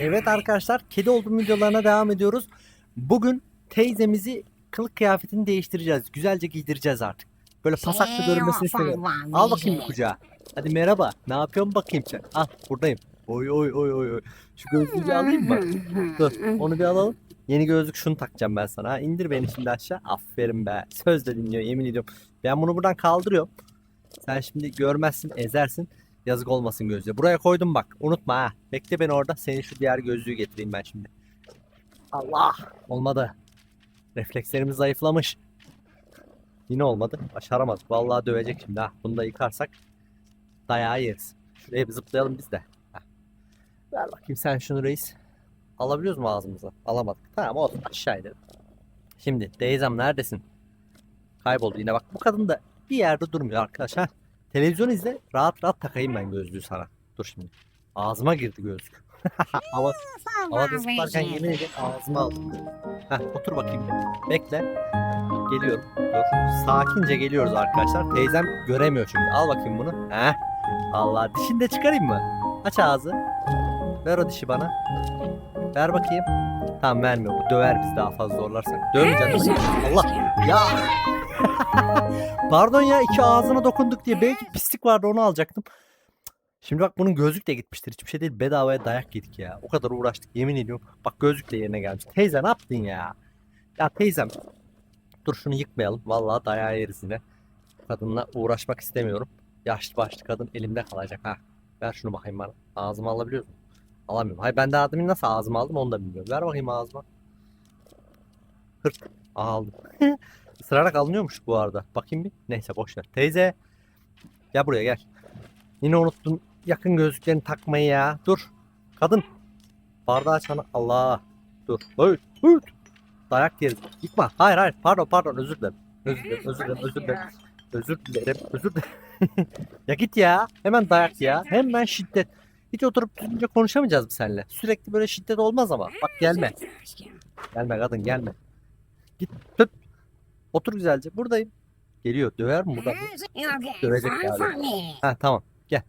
Evet arkadaşlar kedi olduğum videolarına devam ediyoruz. Bugün teyzemizi kılık kıyafetini değiştireceğiz. Güzelce giydireceğiz artık. Böyle pasaklı görünmesini istemiyorum. Al bakayım bir kucağa. Hadi merhaba. Ne yapıyorsun bakayım sen? Al buradayım. Oy oy oy oy oy. Şu gözlüğü alayım mı? Dur onu bir alalım. Yeni gözlük şunu takacağım ben sana. Ha, indir beni şimdi aşağı. Aferin be. Sözle dinliyor yemin ediyorum. Ben bunu buradan kaldırıyorum. Sen şimdi görmezsin ezersin. Yazık olmasın gözlüğe. Buraya koydum bak. Unutma ha. Bekle beni orada. Senin şu diğer gözlüğü getireyim ben şimdi. Allah. Olmadı. Reflekslerimiz zayıflamış. Yine olmadı. Başaramadık. Vallahi dövecek şimdi ha. Bunu da yıkarsak dayağı yeriz. Şuraya bir zıplayalım biz de. Heh. Ver bakayım sen şunu reis. Alabiliyoruz mu ağzımıza? Alamadık. Tamam olsun aşağı inelim. Şimdi Deyzem neredesin? Kayboldu yine bak bu kadın da bir yerde durmuyor arkadaş ha. Televizyon izle rahat rahat takayım ben gözlüğü sana. Dur şimdi. Ağzıma girdi gözlük. Hava, havada zıplarken yemin ederim ağzıma aldım. Heh, otur bakayım. Bekle. Geliyorum. Dur. Sakince geliyoruz arkadaşlar. Teyzem göremiyor çünkü. Al bakayım bunu. Heh. Allah dişini de çıkarayım mı? Aç ağzı. Ver o dişi bana. Ver bakayım. Tamam vermiyor. Bu döver biz daha fazla zorlarsak. Dövmeyeceğim. Allah. Ya. Pardon ya iki ağzına dokunduk diye belki pislik vardı onu alacaktım. Şimdi bak bunun gözlük de gitmiştir. Hiçbir şey değil bedavaya dayak yedik ya. O kadar uğraştık yemin ediyorum. Bak gözlük de yerine gelmiş. Teyze ne yaptın ya? Ya teyzem. Dur şunu yıkmayalım. Vallahi dayağı yeriz yine. Kadınla uğraşmak istemiyorum. Yaşlı başlı kadın elimde kalacak ha. Ver şunu bakayım bana. Ağzıma alabiliyor musun? Alamıyorum. Hayır ben de adımı nasıl ağzıma aldım onu da bilmiyorum. Ver bakayım ağzıma. Hırt. Aldım. Isırarak alınıyormuş bu arada. Bakayım bir. Neyse boş ver. Teyze. Gel buraya gel. Yine unuttun yakın gözlüklerini takmayı ya. Dur. Kadın. Bardağı çana. Allah. Dur. Öt. Öt. Dayak yeriz. Yıkma. Hayır hayır. Pardon pardon özür dilerim. Özür dilerim. Özür dilerim. Özür dilerim. Özür dilerim. Özür dilerim. ya git ya. Hemen dayak ya. Hemen şiddet. Hiç oturup düzgünce konuşamayacağız mı seninle? Sürekli böyle şiddet olmaz ama. Bak gelme. Gelme kadın gelme. Git tut. Otur güzelce. Buradayım. Geliyor. Döver mi burada? Dövecek galiba. Ha tamam. Gel.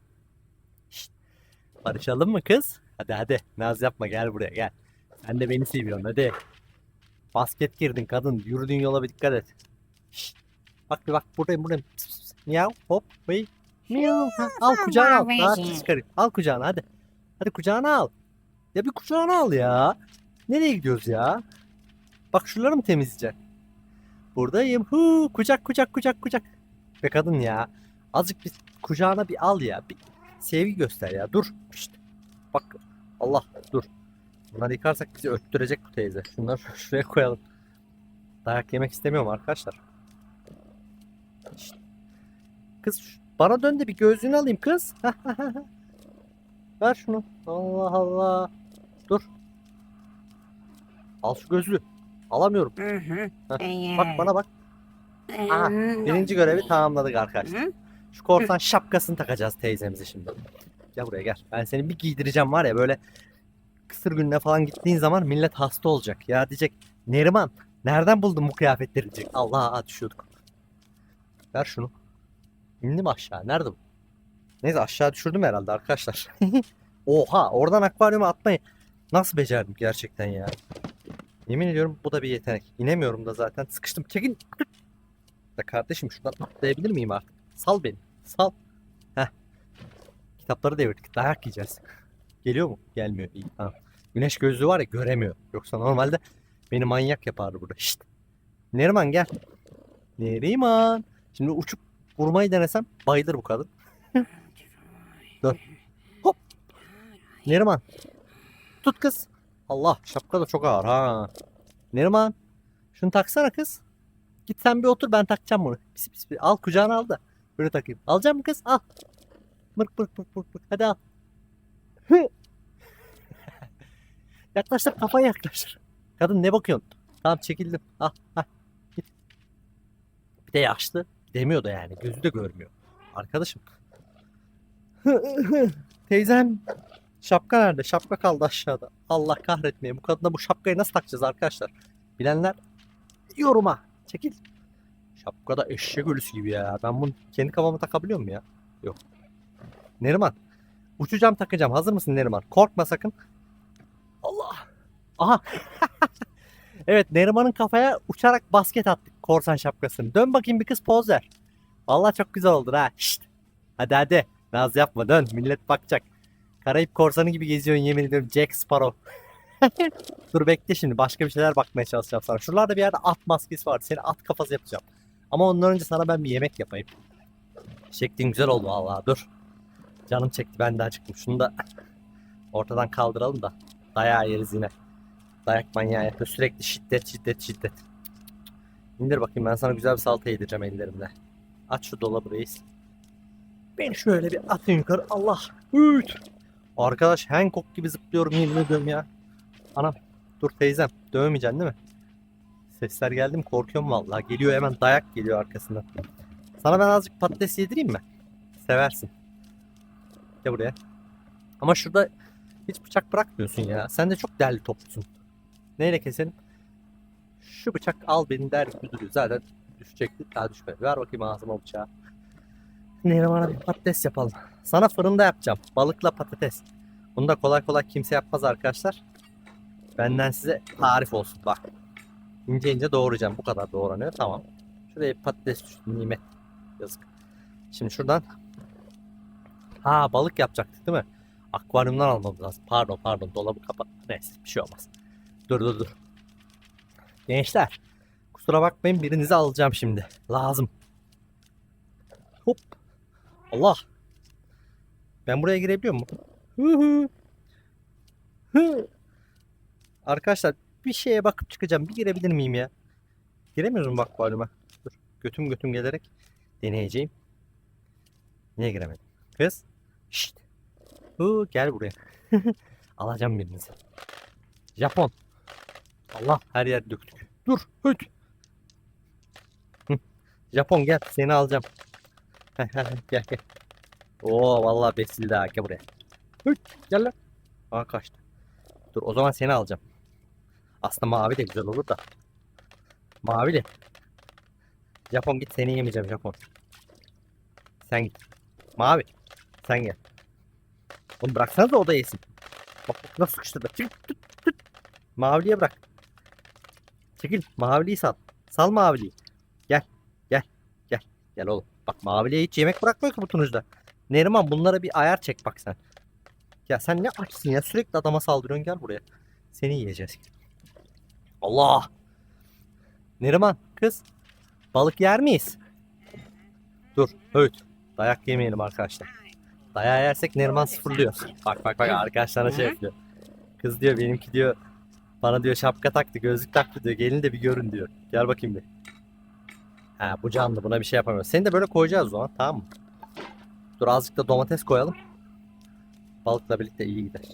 Şşt. Barışalım mı kız? Hadi hadi. Naz yapma gel buraya gel. Sen de beni seviyorsun hadi. Basket girdin kadın. Yürüdüğün yola bir dikkat et. Şşt. Bak bir bak buradayım buradayım. Pıs, pıs. Miyav hop vıy. Miyav. Ha, al kucağına al. Rahat çıkarayım. Al kucağına hadi. Hadi kucağına al. Ya bir kucağına al ya. Nereye gidiyoruz ya? Bak şuraları mı temizleyeceksin? Buradayım. Hu kucak kucak kucak kucak. Be kadın ya. Azıcık bir kucağına bir al ya. Bir sevgi göster ya. Dur. Şşt. Bak. Allah dur. Bunları yıkarsak bizi öttürecek bu teyze. Şunları şuraya koyalım. Dayak yemek istemiyorum arkadaşlar. Şşt. Kız bana dön de bir gözlüğünü alayım kız. Ver şunu. Allah Allah. Dur. Al şu gözlüğü. Alamıyorum. Bak bana bak. Aha, Birinci görevi tamamladık arkadaşlar. Şu korsan şapkasını takacağız teyzemize şimdi. Gel buraya gel. Ben seni bir giydireceğim var ya böyle kısır gününe falan gittiğin zaman millet hasta olacak. Ya diyecek Neriman nereden buldun bu kıyafetleri diyecek. Allah düşüyorduk. Ver şunu. İndim aşağı. Nerede bu? Neyse aşağı düşürdüm herhalde arkadaşlar. Oha oradan akvaryuma atmayı nasıl becerdim gerçekten ya. Yemin ediyorum bu da bir yetenek. İnemiyorum da zaten. Sıkıştım. Çekin. Da kardeşim şuradan atlayabilir miyim artık? Sal beni. Sal. Heh. Kitapları devirdik. Dayak yiyeceğiz. Geliyor mu? Gelmiyor. İyi. Tamam. Güneş gözlüğü var ya göremiyor. Yoksa normalde beni manyak yapardı burada. Şşt. Neriman gel. Neriman. Şimdi uçup vurmayı denesem bayılır bu kadın. Dur. Hop. Neriman. Tut kız. Allah şapka da çok ağır ha. Neriman. Şunu taksana kız. Git sen bir otur ben takacağım bunu. Pis pis pis. Al kucağına al da. Böyle takayım. Alacağım mı kız? Al. Mırk mırk mırk mırk mırk. Hadi al. Yaklaştır kafayı yaklaştır. Kadın ne bakıyorsun? Tamam çekildim. Al. Hah. Git. Bir de yaşlı. Demiyor da yani. Gözü de görmüyor. Arkadaşım. Teyzem. Şapka nerede? Şapka kaldı aşağıda. Allah kahretmeye. Bu kadına bu şapkayı nasıl takacağız arkadaşlar? Bilenler yoruma. Çekil. Şapka da eşek ölüsü gibi ya. Ben bunu kendi kafama takabiliyor muyum ya? Yok. Neriman. Uçacağım takacağım. Hazır mısın Neriman? Korkma sakın. Aha. evet Neriman'ın kafaya uçarak basket attık korsan şapkasını. Dön bakayım bir kız poz ver. Vallahi çok güzel oldu ha. Şşt. Hadi hadi. Naz yapma dön. Millet bakacak. Karayip korsanı gibi geziyorsun yemin ediyorum Jack Sparrow. Dur bekle şimdi başka bir şeyler bakmaya çalışacağım sana. Şuralarda bir yerde at maskesi var. Seni at kafası yapacağım. Ama ondan önce sana ben bir yemek yapayım. Şeklin güzel oldu vallahi dur. Canım çekti ben de acıktım. Şunu da ortadan kaldıralım da dayağı yeriz yine. Dayak manyağı yapıyor. Sürekli şiddet şiddet şiddet. İndir bakayım ben sana güzel bir salata yedireceğim ellerimle. Aç şu dolabı reis. Beni şöyle bir atın yukarı. Allah. Üt. Arkadaş Hancock gibi zıplıyorum yemin ediyorum ya. Anam. Dur teyzem. Dövmeyeceksin değil mi? Sesler geldi mi korkuyorum vallahi. Geliyor hemen dayak geliyor arkasından. Sana ben azıcık patates yedireyim mi? Seversin. Gel buraya. Ama şurada hiç bıçak bırakmıyorsun ya. Sen de çok değerli toplusun. Neyle keselim? Şu bıçak al beni der gibi duruyor. Zaten düşecekti. Daha düşmedi. Ver bakayım ağzıma bıçağı. Neriman'a bir patates yapalım. Sana fırında yapacağım. Balıkla patates. Bunu da kolay kolay kimse yapmaz arkadaşlar. Benden size tarif olsun. Bak. İnce ince doğrayacağım. Bu kadar doğranıyor. Tamam. Şuraya bir patates düştü. Nimet. Yazık. Şimdi şuradan. Ha balık yapacaktık değil mi? Akvaryumdan almamız lazım. Pardon pardon dolabı kapat. Neyse bir şey olmaz. Dur dur dur. Gençler. Kusura bakmayın birinizi alacağım şimdi. Lazım. Hop. Allah. Ben buraya girebiliyor. Hı. Arkadaşlar bir şeye bakıp çıkacağım. Bir girebilir miyim ya? Giremiyorum bak akvaryuma. Dur. Götüm götüm gelerek deneyeceğim. Niye giremedim? Kız. Şşt. Hı, gel buraya. Alacağım birinizi. Japon. Allah her yer döktük. Dur. Hüt. Japon gel seni alacağım. Gel gel. Oo vallahi besildi ha gel buraya. Hüt gel lan. Aa kaçtı. Dur o zaman seni alacağım. Aslında mavi de güzel olur da. Mavili. Japon git seni yemeyeceğim Japon. Sen git. Mavi. Sen gel. Onu bıraksanız da o da yesin. Bak bak nasıl sıkıştırdı. Çık tut tut. Maviliye bırak. Çekil. Maviliyi sal. Sal maviliyi. Gel. Gel. Gel. Gel oğlum. Bak maviliye hiç yemek bırakmıyor ki bu. Neriman bunlara bir ayar çek bak sen. Ya sen ne açsın ya sürekli adama saldırıyorsun gel buraya. Seni yiyeceğiz. Allah. Neriman kız. Balık yer miyiz? Dur. Öğüt. Dayak yemeyelim arkadaşlar. Dayağı yersek Neriman sıfırlıyor. Bak bak bak arkadaşlarına şey yapıyor. Kız diyor benimki diyor bana diyor şapka taktı gözlük taktı diyor gelin de bir görün diyor. Gel bakayım bir. Ha bu canlı buna bir şey yapamıyoruz. Seni de böyle koyacağız o zaman tamam mı? Dur azıcık da domates koyalım. Balıkla birlikte iyi gider.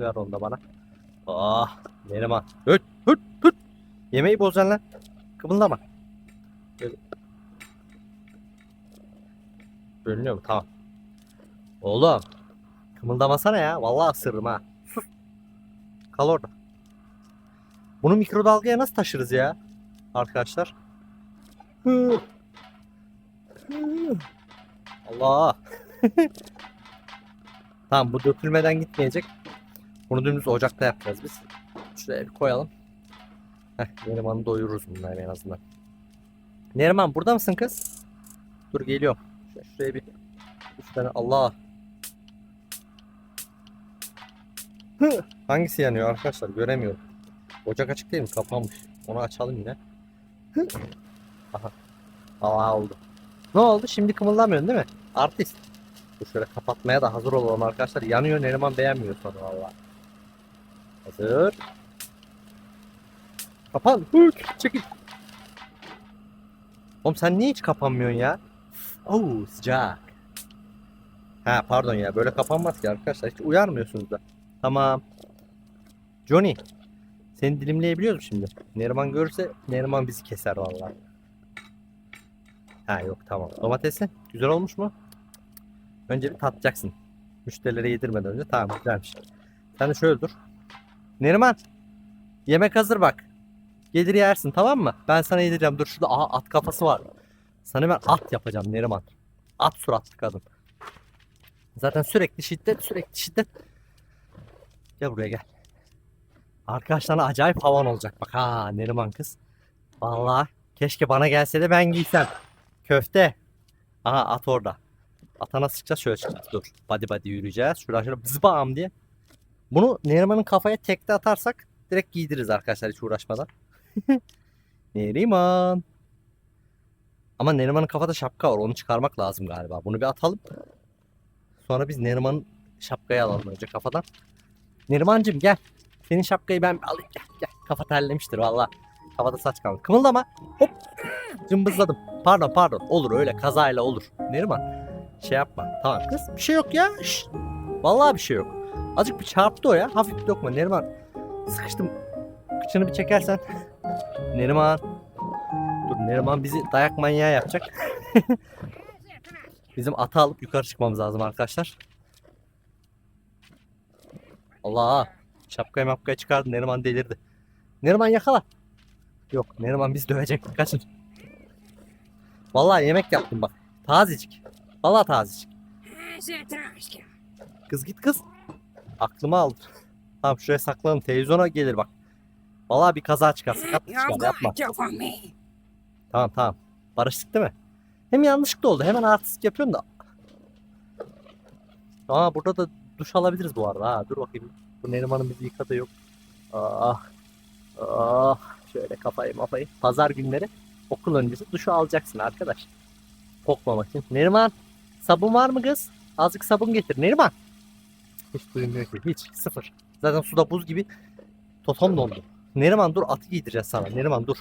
Ver onu da bana. Ah Neriman. Hüt hüt hüt. Yemeği bozacaksın lan. Kımıldama. Bölünüyor mu? Tamam. Oğlum. Kımıldamasana ya. Vallahi ısırırım ha. Sus. Kal orada. Bunu mikrodalgaya nasıl taşırız ya? Arkadaşlar. Allah. tamam bu dökülmeden gitmeyecek. Bunu dümdüz ocakta yapacağız biz. Şuraya bir koyalım. Heh, Neriman'ı doyururuz bunlar en azından. Neriman burada mısın kız? Dur geliyorum. Şuraya, şuraya bir üç tane Allah. Hangisi yanıyor arkadaşlar göremiyorum. Ocak açık değil mi? Kapanmış. Onu açalım yine. Aha. Allah oldu. Ne oldu? Şimdi kımıldamıyorsun değil mi? Artist. Dur şöyle kapatmaya da hazır olalım arkadaşlar. Yanıyor Neriman beğenmiyor sonra valla. Hazır. Kapan. Hık. Çekil. Oğlum sen niye hiç kapanmıyorsun ya? Oo sıcak. Ha pardon ya böyle kapanmaz ki arkadaşlar. Hiç uyarmıyorsunuz da. Tamam. Johnny. Seni dilimleyebiliyoruz şimdi. Neriman görürse Neriman bizi keser vallahi. Ha yok tamam. Domatesi güzel olmuş mu? Önce bir tatacaksın. Müşterilere yedirmeden önce. Tamam güzelmiş. Sen de şöyle dur. Neriman. Yemek hazır bak. Gelir yersin tamam mı? Ben sana yedireceğim. Dur şurada aha, at kafası var. Sana ben at yapacağım Neriman. At suratlı kadın. Zaten sürekli şiddet sürekli şiddet. Gel buraya gel. Arkadaşlar acayip havan olacak bak ha Neriman kız. Vallahi keşke bana gelse de ben giysem. Köfte. Aha at orada. Atana sıkacağız şöyle çıkacağız. Dur. Body body yürüyeceğiz. Şuradan şöyle zıbam diye. Bunu Neriman'ın kafaya tekte atarsak direkt giydiririz arkadaşlar hiç uğraşmadan. Neriman. Ama Neriman'ın kafada şapka var. Onu çıkarmak lazım galiba. Bunu bir atalım. Sonra biz Neriman'ın şapkayı alalım önce kafadan. Nerimancığım gel. Senin şapkayı ben alayım. Gel gel. Kafa terlemiştir valla. Kafada saç kaldı. Kımıldama. Hop. Cımbızladım. Pardon pardon. Olur öyle kazayla olur. Neriman. Şey yapma. Tamam kız. Bir şey yok ya. Şşt. Vallahi bir şey yok. Azıcık bir çarptı o ya. Hafif bir dokma. Neriman. Sıkıştım. Kıçını bir çekersen. Neriman. Dur Neriman bizi dayak manyağı yapacak. Bizim atı alıp yukarı çıkmamız lazım arkadaşlar. Allah. Şapkayı mapkayı çıkardı. Neriman delirdi. Neriman yakala. Yok Neriman bizi dövecek. Kaçın. Vallahi yemek yaptım bak. Tazecik. Vallahi tazecik. Kız git kız. Aklıma aldı. Tamam şuraya saklanın. Televizyona gelir bak. Vallahi bir kaza çıkar. Sakatlık çıkar. Yapma. Tamam tamam. Barıştık değil mi? Hem yanlışlıkla oldu. Hemen artistik yapıyorum da. Aa burada da duş alabiliriz bu arada. Ha, dur bakayım. Bu Neriman'ın bizi yıkadığı yok. Ah. Ah. Şöyle kafayı mafayı. Pazar günleri okul öncesi duşu alacaksın arkadaş. Kokmamak için. Neriman sabun var mı kız? Azıcık sabun getir. Neriman. Hiç duymuyor ki. Hiç. Sıfır. Zaten suda buz gibi totom dondu. Neriman dur atı giydireceğiz sana. Neriman dur.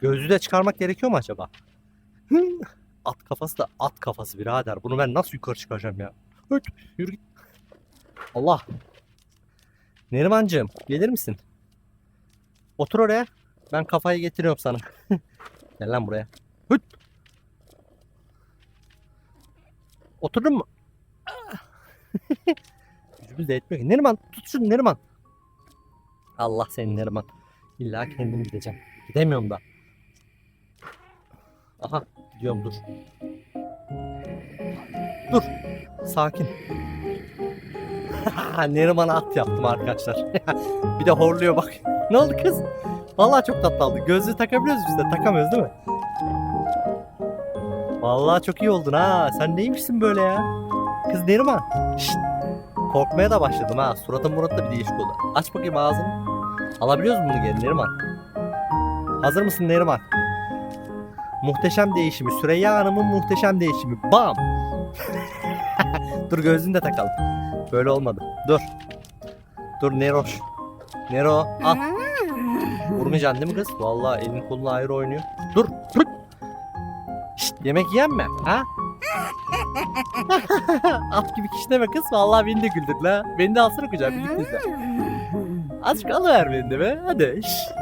Gözlüğü de çıkarmak gerekiyor mu acaba? At kafası da at kafası birader. Bunu ben nasıl yukarı çıkaracağım ya? Öt, yürü git. Allah. Nerimancığım gelir misin? Otur oraya. Ben kafayı getiriyorum sana. Gel lan buraya. Hıt. Oturdun mu? Gücümüz de etmiyor. Neriman tut şunu Neriman. Allah senin Neriman. İlla kendim gideceğim. Gidemiyorum da. Aha gidiyorum dur. Dur. Sakin. Neriman'a at yaptım arkadaşlar. bir de horluyor bak. Ne oldu kız? Vallahi çok tatlı oldu. Gözlüğü takabiliyoruz biz de. Takamıyoruz değil mi? Vallahi çok iyi oldun ha. Sen neymişsin böyle ya? Kız Neriman. Şşt. Korkmaya da başladım ha. Suratın muratı bir değişik oldu. Aç bakayım ağzını. Alabiliyoruz mu bunu geri Neriman? Hazır mısın Neriman? Muhteşem değişimi. Süreyya Hanım'ın muhteşem değişimi. Bam! Dur gözlüğünü de takalım. Böyle olmadı. Dur. Dur Neroş. Nero al. Vurmayacaksın değil mi kız? Vallahi elin kolun ayrı oynuyor. Dur. Dur. Şşt, yemek yiyen mi? Ha? At gibi kişneme kız. Vallahi beni de güldür la. Beni de alsana kucağa birlikte. Azıcık alıver beni de be. Hadi. Şşt.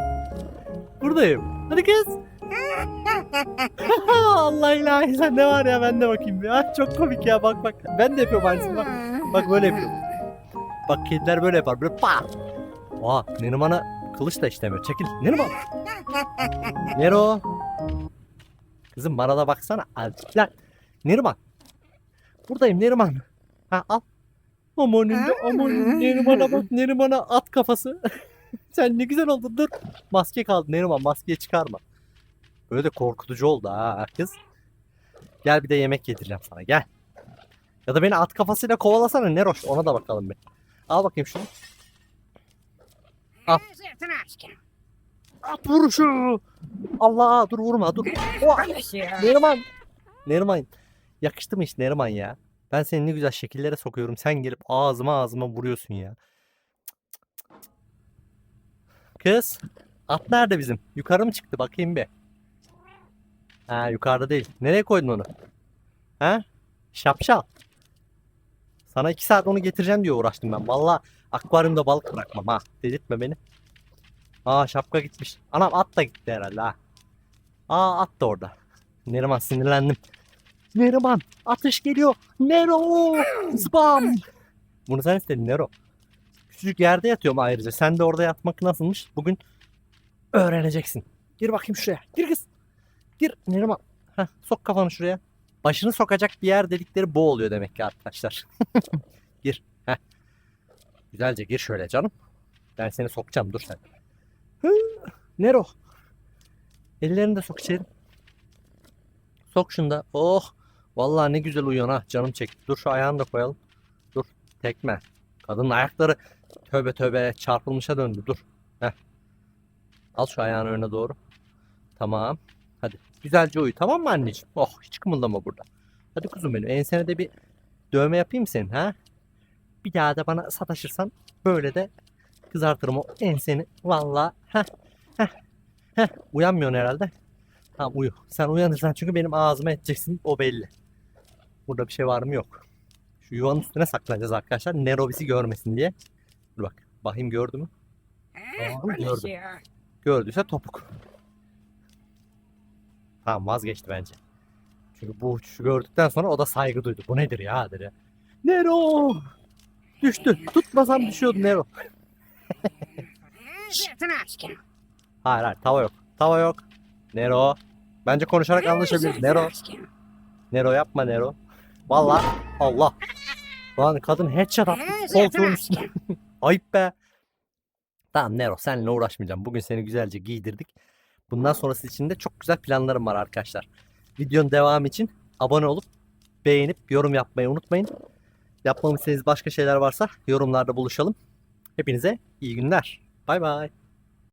Buradayım. Hadi kız. Allah ilahi sen ne var ya ben de bakayım ya. Çok komik ya bak bak. Ben de yapıyorum aynısını bak. Bak böyle yapıyorum. Bak kediler böyle yapar. Böyle pa. Aa Neriman'a kılıç da işlemiyor. Çekil. Neriman. Nero. Kızım bana da baksana. Lan. Neriman. Buradayım Neriman. Ha al. Aman önünde aman Neriman'a bak Neriman'a at kafası. Sen ne güzel oldun dur. Maske kaldı Neriman maskeyi çıkarma. Böyle de korkutucu oldu ha kız. Gel bir de yemek yedireceğim sana gel. Ya da beni at kafasıyla kovalasana Neroş ona da bakalım bir. Al bakayım şunu. At vuruşu. Allah dur vurma dur. Oha, Neriman. Neriman. Yakıştı mı hiç Neriman ya? Ben seni ne güzel şekillere sokuyorum. Sen gelip ağzıma ağzıma vuruyorsun ya. Kız. At nerede bizim? Yukarı mı çıktı? Bakayım bir. Ha yukarıda değil. Nereye koydun onu? Ha? Şapşal. Sana iki saat onu getireceğim diye uğraştım ben. Valla akvaryumda balık bırakmam ha. Delirtme beni. Aa şapka gitmiş. Anam at da gitti herhalde ha. Aa at da orada. Neriman sinirlendim. Neriman atış geliyor. Nero. Spam. Bunu sen istedin Nero. Küçücük yerde yatıyorum ayrıca. Sen de orada yatmak nasılmış? Bugün öğreneceksin. Gir bakayım şuraya. Gir kız. Gir Neriman. Heh, sok kafanı şuraya. Başını sokacak bir yer dedikleri bu oluyor demek ki arkadaşlar. gir. Heh. Güzelce gir şöyle canım. Ben seni sokacağım dur sen. Hı, Nero. Ellerini de sok içeri. Sok şunu da. Oh. Vallahi ne güzel uyuyorsun ha. Canım çekti. Dur şu ayağını da koyalım. Dur. Tekme. Kadının ayakları tövbe tövbe çarpılmışa döndü. Dur. Heh. Al şu ayağını öne doğru. Tamam. Hadi. Güzelce uyu tamam mı anneciğim? Oh hiç kımıldama burada. Hadi kuzum benim. Ensene de bir dövme yapayım senin ha. Bir daha da bana sataşırsan böyle de kızartırım o enseni. Vallahi. Heh. Heh. Heh. Uyanmıyorsun herhalde. Tamam uyu. Sen uyanırsan çünkü benim ağzıma edeceksin. O belli. Burada bir şey var mı yok. Şu yuvanın üstüne saklanacağız arkadaşlar. Nero bizi görmesin diye. Dur bak. Bahim gördü mü? Ah, Gördüm. Felicia. Gördüyse topuk. Tamam vazgeçti bence. Çünkü bu uçuşu gördükten sonra o da saygı duydu. Bu nedir ya dedi. Nero! Düştü. Tutmasam düşüyordu Nero. Hayır hayır tava yok. Tava yok. Nero. Bence konuşarak anlaşabiliriz. Nero. Nero yapma Nero. Vallahi Allah. Lan kadın headshot attı. Koltuğun üstüne. Ayıp be. Tamam Nero seninle uğraşmayacağım. Bugün seni güzelce giydirdik. Bundan sonrası için de çok güzel planlarım var arkadaşlar. Videonun devamı için abone olup beğenip yorum yapmayı unutmayın. Yapmamı istediğiniz başka şeyler varsa yorumlarda buluşalım. Hepinize iyi günler. Bay bay.